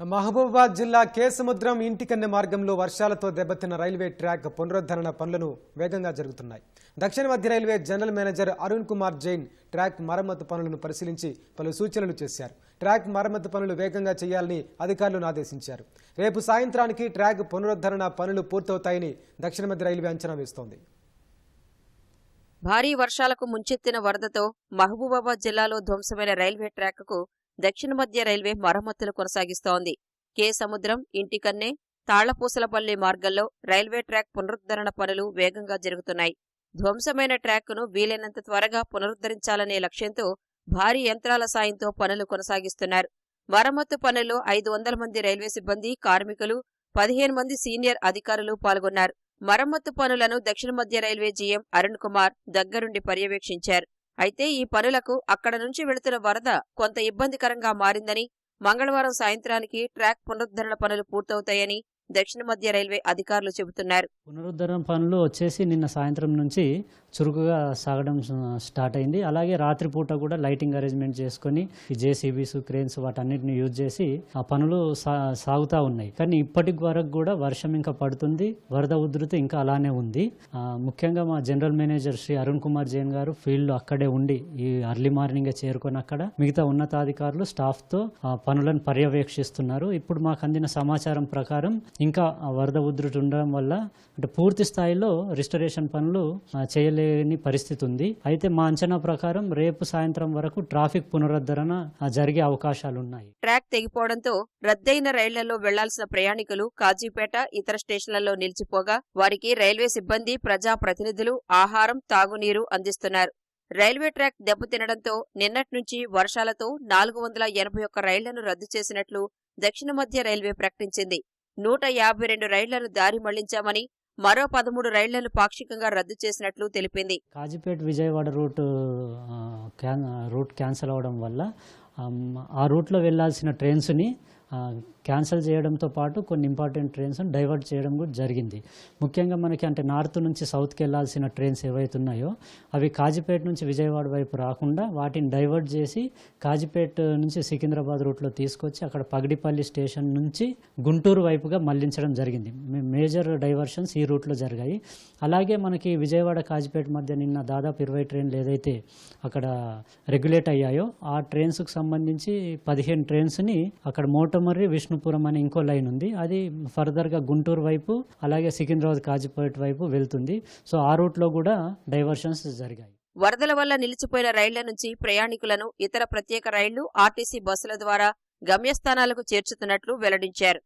మహబూబాబాద్ జిల్లా కేసముద్రం ఇంటికన్నె మార్గంలో వర్షాలతో దెబ్బతిన్న రైల్వే ట్రాక్ పునరుద్ధరణ పనులను వేగంగా జరుగుతున్నాయి. దక్షిణ మధ్య railway general manager Arun Kumar Jain track మరమ్మతు పనులను పరిశీలించి పలు సూచనలు చేశారు. ట్రాక్ మరమ్మతు పనులు వేగంగా చేయాలని అధికారులను ఆదేశించారు. రేపు సాయంత్రానికి ట్రాక్ పునరుద్ధరణ పనులు పూర్తవుతాయని దక్షిణ మధ్య రైల్వే అంచనా వేస్తోంది. భారీ వర్షాలకు ముంచెత్తిన వరదతో మహబూబాబాద్ జిల్లాలో ధ్వంసమైన రైల్వే ట్రాక్కు దక్షిణ మధ్య రైల్వే మరమ్మతులు కొనసాగిస్తోంది. కే. సముద్రం ఇంటికన్నే తాళ్ళపూసలపల్లి మార్గంలో రైల్వే ట్రాక్ పునరుద్ధరణ పనులు వేగంగా జరుగుతున్నాయి. ధ్వంసమైన ట్రాక్ను వీలైనంత త్వరగా పునరుద్ధరించాలనే లక్ష్యంతో భారీ యంత్రాల సాయంతో పనులు కొనసాగిస్తున్నారు. మరమ్మత్తు పనుల్లో ఐదు వందల మంది రైల్వే సిబ్బంది కార్మికులు పదిహేను మంది సీనియర్ అధికారులు పాల్గొన్నారు. మరమ్మత్తు పనులను దక్షిణ మధ్య రైల్వే జీఎం అరుణ్ కుమార్ దగ్గరుండి పర్యవేక్షించారు. అయితే ఈ పనులకు అక్కడ నుంచి వెళుతున్న వరద కొంత ఇబ్బందికరంగా మారిందని మంగళవారం సాయంత్రానికి ట్రాక్ పునరుద్ధరణ పనులు పూర్తవుతాయని దక్షిణ మధ్య రైల్వే అధికారులు చెబుతున్నారు. పునరుద్ధరణ పనులు వచ్చేసి నిన్న సాయంత్రం నుంచి చురుకుగా సాగడం స్టార్ట్ అయింది. అలాగే రాత్రిపూట కూడా లైటింగ్ అరేంజ్మెంట్ చేసుకొని జేసీబీస్ క్రేన్స్ వాటన్నిటిని యూజ్ చేసి ఆ పనులు సా సాగుతూ ఉన్నాయి. కానీ ఇప్పటి వరకు కూడా వర్షం ఇంకా పడుతుంది. వరద ఉధృతి ఇంకా అలానే ఉంది. ముఖ్యంగా మా జనరల్ మేనేజర్ శ్రీ అరుణ్ కుమార్ జైన్ గారు ఫీల్డ్ అక్కడే ఉండి ఈ అర్లీ మార్నింగ్ చేరుకొని అక్కడ మిగతా ఉన్నతాధికారులు స్టాఫ్తో పనులను పర్యవేక్షిస్తున్నారు. ఇప్పుడు మాకు అందిన సమాచారం ప్రకారం ఇంకా వరద ఉధృతి ఉండడం వల్ల అంటే పూర్తి స్థాయిలో రిస్టరేషన్ పనులు చేయలేని పరిస్థితి ఉంది. అయితే మా అంచనా ప్రకారం రేపు సాయంత్రం వరకు ట్రాఫిక్ పునరుద్ధరణ జరిగే అవకాశాలు ఉన్నాయి. ట్రాక్ తెగిపోవడంతో రద్దయిన రైళ్ళలో వెళ్ళాల్సిన ప్రయాణికులు కాజీపేట ఇతర స్టేషన్లలో నిలిచిపోగా వారికి రైల్వే సిబ్బంది ప్రజా ప్రతినిధులు ఆహారం తాగునీరు అందిస్తున్నారు. రైల్వే ట్రాక్ దెబ్బతినడంతో నిన్నటి నుంచి వర్షాలతో నాలుగు వందల ఎనభై ఒక్క రైళ్ళను రద్దు చేసినట్లు దక్షిణ మధ్య రైల్వే ప్రకటించింది. నూట యాభై రెండు రైళ్ళను దారి మళ్ళించామని మరో పదమూడు రైళ్ళను పాక్షికంగా రద్దు చేసినట్లు తెలిపింది. Kazipet Vijayawada route can route cancel అవడం వల్ల ఆ రూట్లో వెళ్ళాల్సిన ట్రైన్స్ని క్యాన్సిల్ చేయడంతో పాటు కొన్ని ఇంపార్టెంట్ ట్రైన్స్ డైవర్ట్ చేయడం కూడా జరిగింది. ముఖ్యంగా మనకి అంటే నార్త్ నుంచి సౌత్కి వెళ్ళాల్సిన ట్రైన్స్ ఏవైతే ఉన్నాయో అవి కాజీపేట నుంచి విజయవాడ వైపు రాకుండా వాటిని డైవర్ట్ చేసి కాజీపేట నుంచి సికింద్రాబాద్ రూట్లో తీసుకొచ్చి అక్కడ పగడిపల్లి స్టేషన్ నుంచి గుంటూరు వైపుగా మళ్ళించడం జరిగింది. మేజర్ డైవర్షన్స్ ఈ రూట్లో జరిగాయి. అలాగే మనకి విజయవాడ కాజీపేట మధ్య నిన్న దాదాపు ఇరవై ట్రైన్లు ఏదైతే అక్కడ రెగ్యులేట్ అయ్యాయో ఆ ట్రైన్స్కి సంబంధించి పదిహేను ట్రైన్స్ని అక్కడ మోటమర్రి విష్ణుపురం అనే ఇంకో లైన్ ఉంది. అది ఫర్దర్గా గుంటూరు వైపు అలాగే సికింద్రాబాద్ కాజీపేట వైపు వెళ్తుంది. సో ఆ రూట్లో కూడా డైవర్షన్స్ జరిగాయి. వరదల వల్ల నిలిచిపోయిన రైళ్ళ నుంచి ప్రయాణికులను ఇతర ప్రత్యేక రైళ్ళు ఆర్టీసీ బస్సుల ద్వారా గమ్యస్థానాలకు చేర్చుతున్నట్లు వెల్లడించారు.